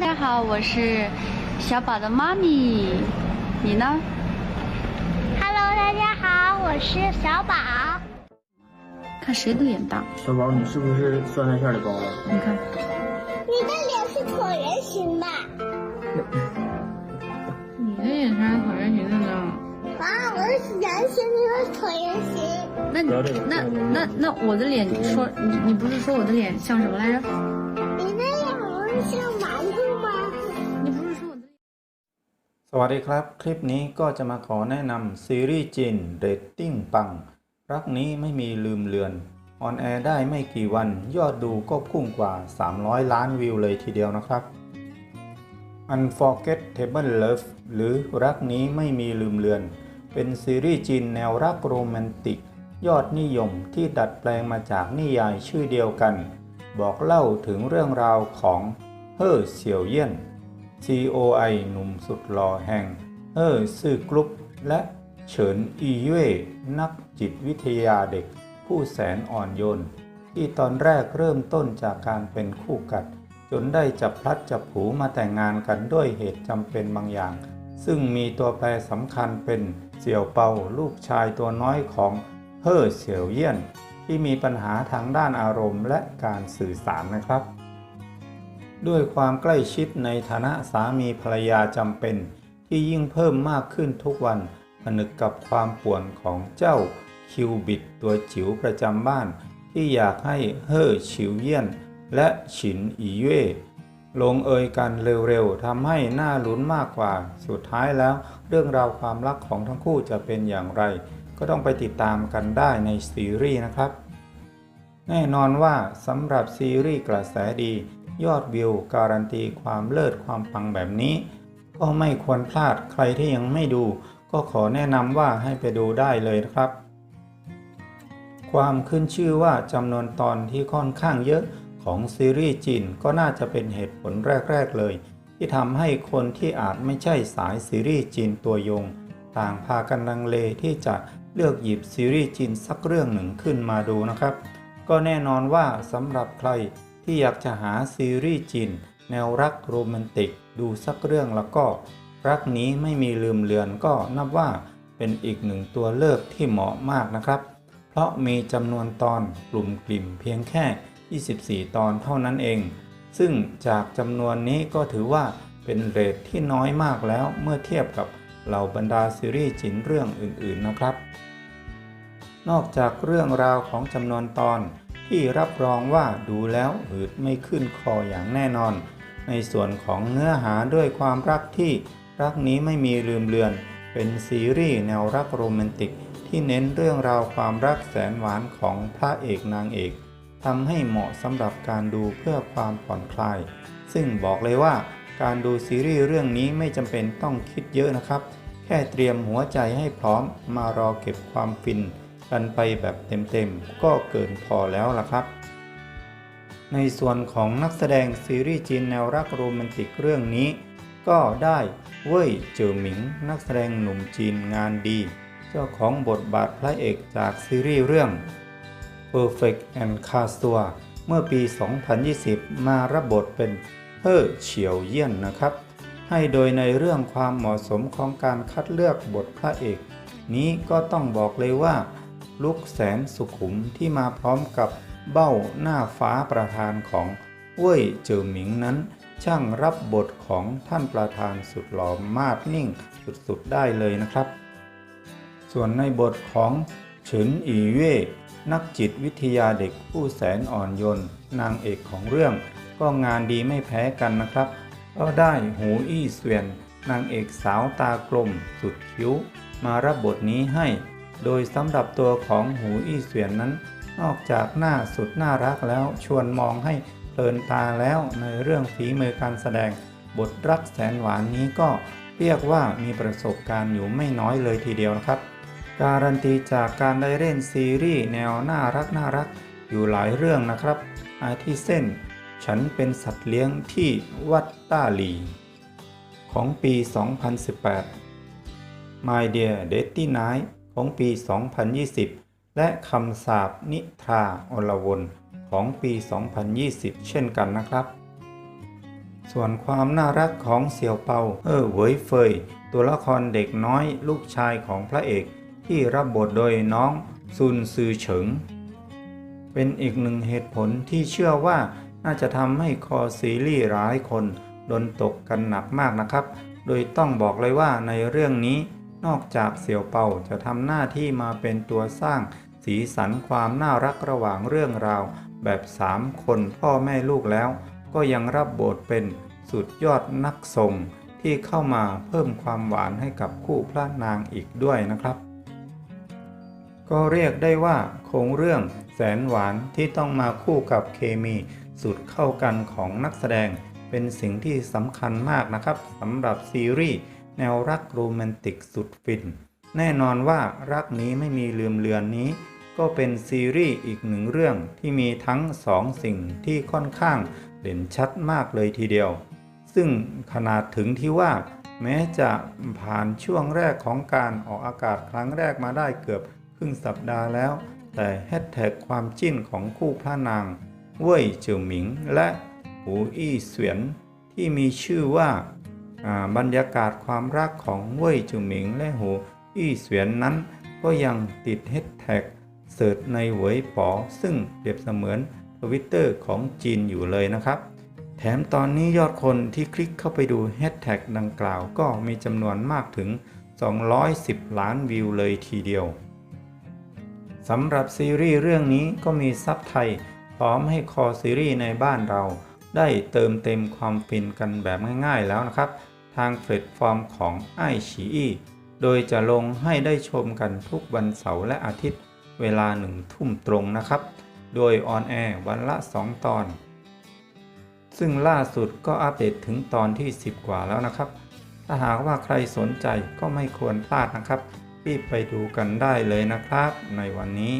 大家好，我是小宝的妈咪，你呢？Hello，大家好，我是小宝。看谁的脸大？小宝，你是不是酸菜馅的包子？你看，你的脸是椭圆形的。你的脸才是椭圆形的呢。啊，我是圆形，你是椭圆形。那那那那我的脸说你你不是说我的脸像什么来着？你的脸不是像 สวัสดีครับ คลิปนี้ก็จะมาขอแนะนำซีรีส์จีนเรตติ้งปัง รักนี้ไม่มีลืมเลือน ออนแอร์ได้ไม่กี่วัน ยอดดูก็พุ่งกว่า 300 ล้านวิวเลยทีเดียวนะครับ Unforgettable Love หรือรักนี้ไม่มีลืมเลือน เป็นซีรีส์จีนแนวรักโรแมนติก ยอดนิยมที่ดัดแปลงมาจากนิยายชื่อเดียวกัน บอกเล่าถึงเรื่องราวของเฮ่อเสี่ยวเยี่ยน COI หนุ่มสุดหล่อแห่งเฮอซื่อกรุ๊ปและเฉินอีเย่นักจิตวิทยาเด็ก ผู้แสนอ่อนโยน ที่ตอนแรกเริ่มต้นจากการเป็นคู่กัด จนได้จับพลัดจับผูมาแต่งงานกันด้วยเหตุจำเป็นบางอย่าง ซึ่งมีตัวแปรสำคัญเป็นเสี่ยวเปาลูกชายตัวน้อยของเฮ่อเสี่ยวเยี่ยน ที่มีปัญหาทางด้านอารมณ์และการสื่อสารนะครับ ด้วยความใกล้ชิดในฐานะสามีภรรยาจำเป็น ที่ยิ่งเพิ่มมากขึ้นทุกวันผนึกกับความป่วนของเจ้าคิวบิดตัวจิ๋วประจำบ้าน ที่อยากให้เฮ่อฉิวเยี่ยน และฉินอีเย่ลงเอยกันเร็วๆทำให้หน้าลุ้นมากกว่า สุดท้ายแล้วเรื่องราวความรักของทั้งคู่จะเป็นอย่างไร ก็ต้องไปติดตามกันได้ในซีรีส์นะครับ แน่นอนว่าสำหรับซีรีส์กระแสดี ยอดวิว การันตีความเลิศความปังแบบนี้ ก็ไม่ควรพลาดใครที่ยังไม่ดู ก็ขอแนะนำว่าให้ไปดูได้เลยนะครับ ความขึ้นชื่อว่าจำนวนตอนที่ค่อนข้างเยอะของซีรีส์จีนก็น่าจะเป็นเหตุผลแรก ๆ เลย ที่ทำให้คนที่อาจไม่ใช่สายซีรีส์จีนตัวยง ต่างพากันลังเลที่จะเลือกหยิบซีรีส์จีนสักเรื่องหนึ่งขึ้นมาดูนะครับ ก็แน่นอนว่าสำหรับใคร ที่อยากจะหาซีรีส์จีนแนวรักโรแมนติก ดูสักเรื่องแล้วก็ รักนี้ไม่มีลืมเลือนก็นับว่าเป็นอีกหนึ่งตัวเลือกที่เหมาะมากนะครับ เพราะมีจำนวนตอนกลุ่มกลิ่มเพียงแค่ 24 ตอนเท่านั้นเอง ซึ่งจากจำนวนนี้ก็ถือว่าเป็นเรทที่น้อยมากแล้วเมื่อเทียบกับเหล่าบรรดาซีรีส์จีนเรื่องอื่นๆนะครับ นอกจากเรื่องราวของจำนวนตอน ที่รับรองว่าดูแล้วหืดไม่ขึ้นคออย่างแน่นอน ในส่วนของเนื้อหาด้วยความรักที่รักนี้ไม่มีลืมเลือน เป็นซีรีส์แนวรักโรแมนติก ที่เน้นเรื่องราวความรักแสนหวานของพระเอกนางเอกทำให้เหมาะสำหรับการดูเพื่อความผ่อนคลาย ซึ่งบอกเลยว่าการดูซีรีส์เรื่องนี้ไม่จำเป็นต้องคิดเยอะนะครับ แค่เตรียมหัวใจให้พร้อมมารอเก็บความฟิน กันไปแบบเต็มๆ ก็เกินพอแล้วล่ะครับ ในส่วนของนักแสดงซีรีส์จีนแนวรักโรแมนติกเรื่องนี้ ก็ได้เว่ยเจิอหมิง นักแสดงหนุ่มจีนงานดี เจ้าของบทบาทพระเอกจากซีรีส์เรื่อง Perfect and c a s t u a เมื่อปี 2020 มารับบทเป็นเฮ่อเฉียวเยี่ยนนะครับ ให้โดยในเรื่องความเหมาะสมของการคัดเลือกบทพระเอก นี้ก็ต้องบอกเลยว่า ลุกแสนสุขุมที่มาพร้อมกับเบ้าหน้าฟ้าประธานของเว่ยเจิอหมิงนั้น ช่างรับบทของท่านประธานสุดหล่อมาดนิ่งสุดๆได้เลยนะครับ ส่วนในบทของเฉินอีเย่นักจิตวิทยาเด็กผู้แสนอ่อนโยนนางเอกของเรื่อง ก็งานดีไม่แพ้กันนะครับ ก็ได้หูอี้เสวียนนางเอกสาวตากลมสุดคิ้ว มารับบทนี้ให้ โดยสำหรับตัวของหูอี้เสวียนนั้น นอกจากหน้าสุดน่ารักแล้วชวนมองให้เพลินตาแล้วในเรื่องฝีมือการแสดงบทรักแสนหวานนี้ก็เรียกว่ามีประสบการณ์อยู่ไม่น้อยเลยทีเดียวนะครับ การันตีจากการได้เล่นซีรีส์แนวน่ารักน่ารักอยู่หลายเรื่องนะครับ อาทิเส้นฉันเป็นสัตว์เลี้ยงที่วัดต้าหลี ของปี 2018 My Dear Dirty Night ของปี 2020 และคำสาปนิทราอลวนของปี 2020 เช่นกันนะครับ ส่วนความน่ารักของเสี่ยวเปาเออเหวยเฟย ตัวละครเด็กน้อยลูกชายของพระเอกที่รับบทโดยน้องซุนซือเฉิง เป็นอีกหนึ่งเหตุผลที่เชื่อว่าน่าจะทำให้คอซีรีส์หลายคนโดนตกกันหนักมากนะครับ โดยต้องบอกเลยว่าในเรื่องนี้ นอกจากเสี่ยวเปาจะทำหน้าที่มาเป็นตัวสร้าง สีสันความน่ารักระหว่างเรื่องราว แบบ3คนพ่อแม่ลูกแล้ว ก็ยังรับบทเป็นสุดยอดนักส่งที่เข้ามาเพิ่มความหวานให้กับคู่พระนางอีกด้วยนะครับ ก็เรียกได้ว่าโครงเรื่องแสนหวานที่ต้องมาคู่กับเคมีสุดเข้ากันของนักแสดง เป็นสิ่งที่สำคัญมากนะครับสำหรับซีรีส์ แนวรักโรแมนติกสุดฟิน แน่นอนว่ารักนี้ไม่มีลืมเลือนนี้ ก็เป็นซีรีส์อีกหนึ่งเรื่องที่มีทั้งสองสิ่งที่ค่อนข้างเด่นชัดมากเลยทีเดียว ซึ่งขนาดถึงที่ว่า แม้จะผ่านช่วงแรกของการออกอากาศครั้งแรกมาได้เกือบครึ่งสัปดาห์แล้ว แต่แฮชแท็กความจิ้นของคู่พระนางเว่ยเจิวหมิงและหูอี้เสวียนที่มีชื่อว่า บรรยากาศความรักของเว่ยจิวหมิงและหูอี้เสวียนนั้น ก็ยังติดแฮชแท็กเสิร์ชในเหวยป๋อซึ่งเปรียบเสมือนทวิตเตอร์ของจีนอยู่เลยนะครับ แถมตอนนี้ยอดคนที่คลิกเข้าไปดูแฮชแท็กดังกล่าวก็มีจำนวนมากถึง 210 ล้านวิวเลยทีเดียวสำหรับซีรีส์เรื่องนี้ก็มีซับไทยพร้อมให้คอซีรีส์ในบ้านเรา ได้เติมเต็มความฟินกันแบบง่ายๆแล้วนะครับางแพลตฟอร์มของไอชีอีโดยจะลงให้ได้ชมกันทุกวันเสาร์และอาทิตย์เวลาหนึ่งทุ่มตรงนะครับ โดยออนแอร์วันละ 2 ตอน ซึ่งล่าสุดก็อัปเดตถึงตอนที่ 10 กว่าแล้วนะครับ ถ้าหากว่าใครสนใจก็ไม่ควรพลาดนะครับรีบไปดูกันได้เลยนะครับในวันนี้